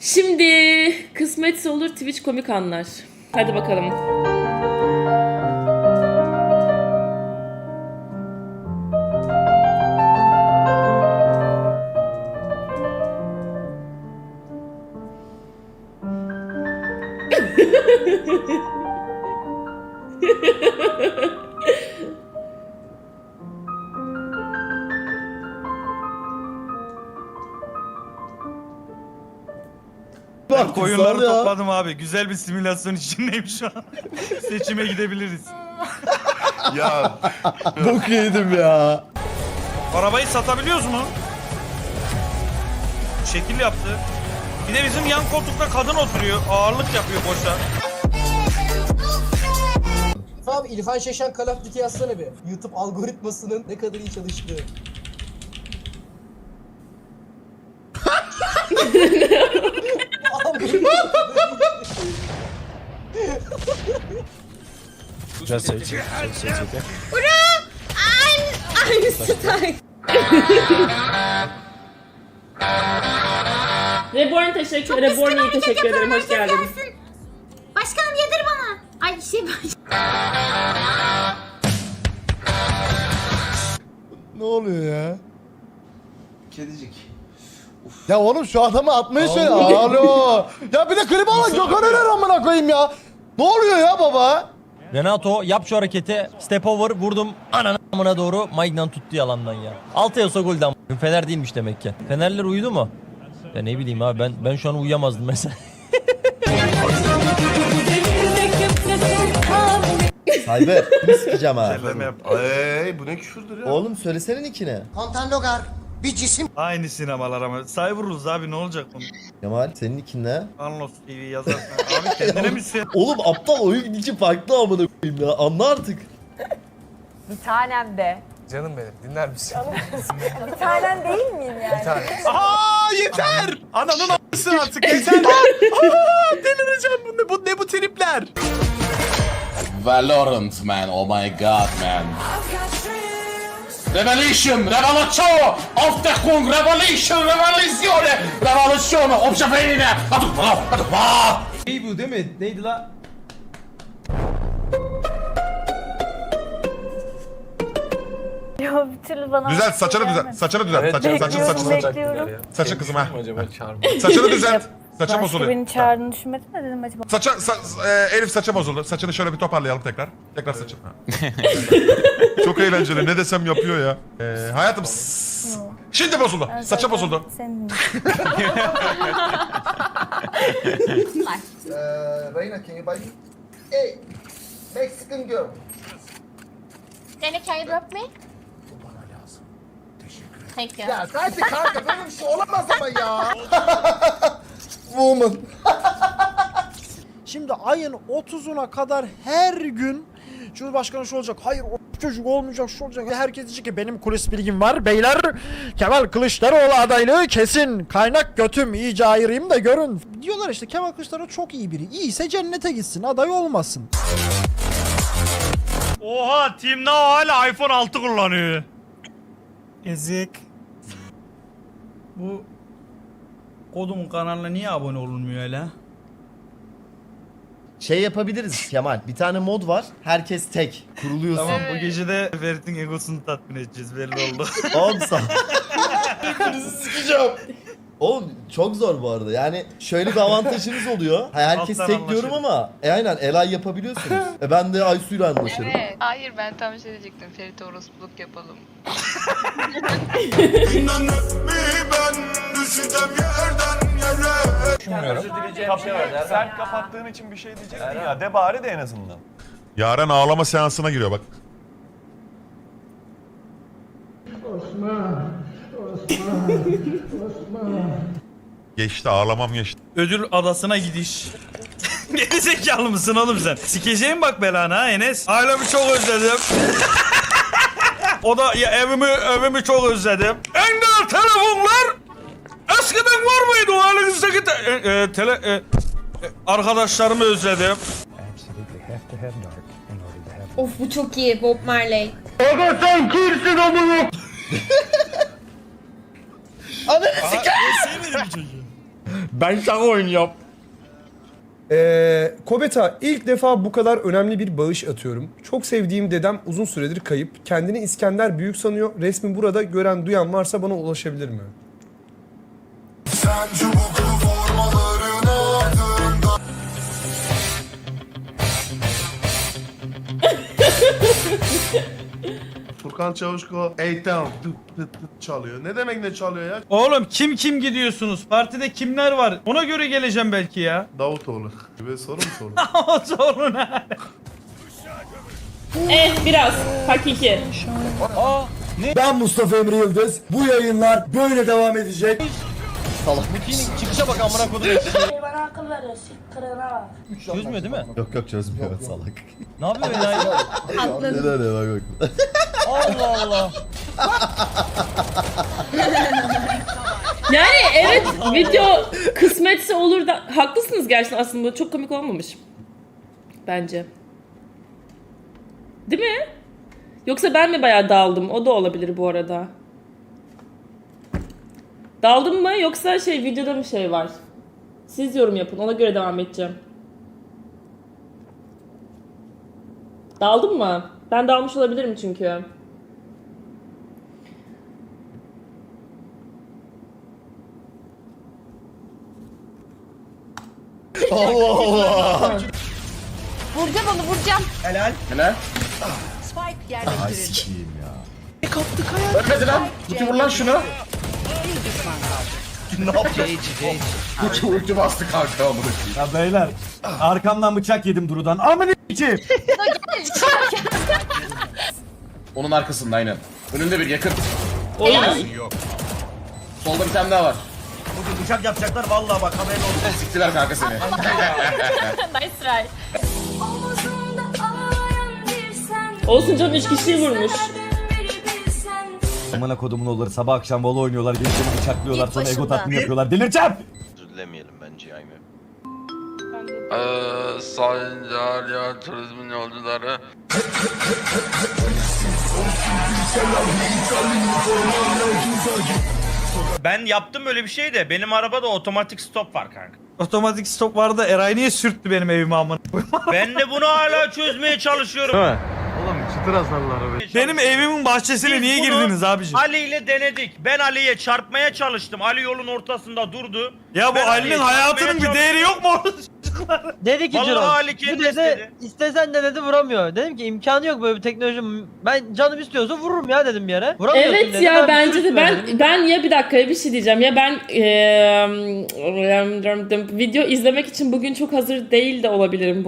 Şimdi kısmetse olur Twitch komik anlar. Hadi bakalım. Ben koyunları Sal ya. topladım abi. Güzel bir simülasyon içindeyim şu an. Seçime gidebiliriz. Ya Bok yedim ya. Arabayı satabiliyoruz mu? Şekil yaptı. Bir de bizim yan koltukta kadın oturuyor. Ağırlık yapıyor boşa. Abi İlhan Şeşen Call of Duty yazsana bir. YouTube algoritmasının ne kadar iyi çalıştığı. Güzel seç. Güzel seç. Reborn teşekkür ederim. Reborn'e teşekkür ederim. Hoş geldin. Başkanım yedir bana. Ay şey Ne oluyor ya? kedicik. Ya oğlum şu adamı atmayı söyle. Alo. Ya bir de klip alın Gökhan Öner amına koyayım ya. Ne oluyor ya baba? Renato yap şu hareketi. Step over vurdum. Ananı amına doğru. Maignan tuttu yalandan ya. Altı yasa golden. Fener değilmiş demek ki. Fenerler uyudu mu? Ya ne bileyim abi ben ben şu an uyuyamazdım mesela. Cyber kimi sikeceğim ha? Efendim yap. Ay bu ne küfürdür ya. Oğlum söylesene nickini. Kontan Logar bir cisim. Aynı sinemalar ama. Cyberus abi ne olacak bunun? Kemal senin nickin ne? Anlos TV yazarsın. abi kendine mi sen? Oğlum aptal oyun nicki farklı amına koyayım ya. Anla artık. Bir tanem de. Canım benim dinler misin? Bir tanem değil miyim yani? Aa yeter. Ananın a**sı artık yeter. Aa delireceğim bu ne bu ne bu tripler. Valorant man, oh my god man. Revolution, of the Kung, revolution, revoluzione, revoluzione, obşafeyine, hadi bak, hadi bak. İyi bu değil mi? Neydi la? Yo bir türlü bana Düzelt saçını düzelt. Saçını düzelt. Saçını saçını Bekliyorum, saçını. bekliyorum. Saçın kızım ha. Saçını düzelt. Saçım Başka bozuluyor. beni çağırdığını düşünmedim de dedim acaba. Saça, sa- e, Elif saça bozuldu. Saçını şöyle bir toparlayalım tekrar. Tekrar saçını. Çok eğlenceli. Ne desem yapıyor ya. Ee, hayatım s- Şimdi bozuldu. Saça bozuldu. Senin Reyna can you buy me? Hey, Mexican girl. Jenny can you drop me? Thank you. Ya kanka kanka böyle bir şey olamaz ama ya. Woman. Şimdi ayın 30'una kadar her gün Cumhurbaşkanı şu olacak. Hayır o çocuk olmayacak şu olacak. Herkes diyecek ki benim kulis bilgim var. Beyler Kemal Kılıçdaroğlu adaylığı kesin. Kaynak götüm iyice ayırayım da görün. Diyorlar işte Kemal Kılıçdaroğlu çok iyi biri. İyiyse cennete gitsin aday olmasın. Oha Team Now hala iPhone 6 kullanıyor. Ezik. Bu kodumun kanalına niye abone olunmuyor öyle? Şey yapabiliriz Kemal. Bir tane mod var. Herkes tek. Kuruluyorsun. Tamam bu gece de Ferit'in egosunu tatmin edeceğiz belli oldu. Oğlum sağ sikeceğim. Oğlum çok zor bu arada. Yani şöyle bir avantajınız oluyor. Ha, herkes Alttan tek diyorum ama e aynen Elay yapabiliyorsunuz. E ben de Aysu'yla anlaşırım. Hayır ben tam şey diyecektim. Ferit orospuluk yapalım. Sen kapattığın için bir şey diyecektin ya. De bari de en azından. Yaren ağlama seansına giriyor bak. Geçti ağlamam geçti. Ödül adasına gidiş. Geri zekalı mısın oğlum sen? Sikeceğim bak belana ha Enes. Ailemi çok özledim. o da ya evimi evimi çok özledim. Engel telefonlar eskiden var mıydı o elinizdeki te- e, e, tele e, e, arkadaşlarımı özledim. Of bu çok iyi Bob Marley. Ben şaka oynuyorum. Ee, Kobeta ilk defa bu kadar önemli bir bağış atıyorum. Çok sevdiğim dedem uzun süredir kayıp. Kendini İskender Büyük sanıyor. Resmi burada gören duyan varsa bana ulaşabilir mi? Furkan Çavuşko Ey tamam dıt dıt dıt çalıyor. Ne demek ne çalıyor ya? Oğlum kim kim gidiyorsunuz? Partide kimler var? Ona göre geleceğim belki ya. Davutoğlu. Ve soru mu sorun? O sorun Eh biraz. Hakiki. Ben Mustafa Emre Yıldız. Bu yayınlar böyle devam edecek. Çıkışa bak amına kodum. Bana akıl. Kırığına bak. Çözmüyor değil mi? Yok yok çözmüyor salak. Ne yapıyor enayi? Ne ne bak bak. Allah Allah. Yani evet video kısmetse olur da haklısınız gerçekten aslında çok komik olmamış. Bence. Değil mi? Yoksa ben mi bayağı daldım? O da olabilir bu arada. Daldım mı yoksa şey videoda mı şey var? Siz yorum yapın ona göre devam edeceğim. Daldım mı? Ben dalmış olabilirim çünkü. Allah Allah. Vuracağım onu vuracağım. Helal. Ay sikiyim ya. Ölmedi lan. Kutu vur lan şunu. Ne yapıyor? Kutu ulti bastı kanka amına Ya beyler arkamdan bıçak yedim Duru'dan. Amına içim. Onun arkasında aynen. Önünde bir yakın. Oğlum Solda bir tane daha var. Bugün bıçak yapacaklar vallahi bak haberin olsun. Siktiler kanka seni. nice try. olsun canım 3 kişiyi vurmuş. Amına kodumun oğulları sabah akşam vola oynuyorlar. Gençleri bıçaklıyorlar Git sonra ego başımdan. tatmin yapıyorlar. Delireceğim. Üzülemeyelim bence yani. Ee, Sayın Cariye Turizmin yolcuları. Ben yaptım öyle bir şey de benim arabada otomatik stop var kanka. Otomatik stop vardı Eray niye sürttü benim evime amına Ben de bunu hala çözmeye çalışıyorum. Oğlum çıtır hasarlar Benim evimin bahçesine Biz niye bunu- girdiniz abiciğim? Ali ile denedik. Ben Ali'ye çarpmaya çalıştım. Ali yolun ortasında durdu. Ya bu Ben Ali'nin Ali'ye hayatının çarpmaya bir değeri yok mu? Dedi ki Vallahi Ciro. Ali Bu kendi dedi istedi. istesen de dedi vuramıyor. Dedim ki imkanı yok böyle bir teknoloji. Ben canım istiyorsa vururum ya dedim bir yere. Vuramıyorsun Evet dedi. ya Ben bence de ben ben ya bir dakika bir şey diyeceğim ya ben eee, video izlemek için bugün çok hazır değil de olabilirim bu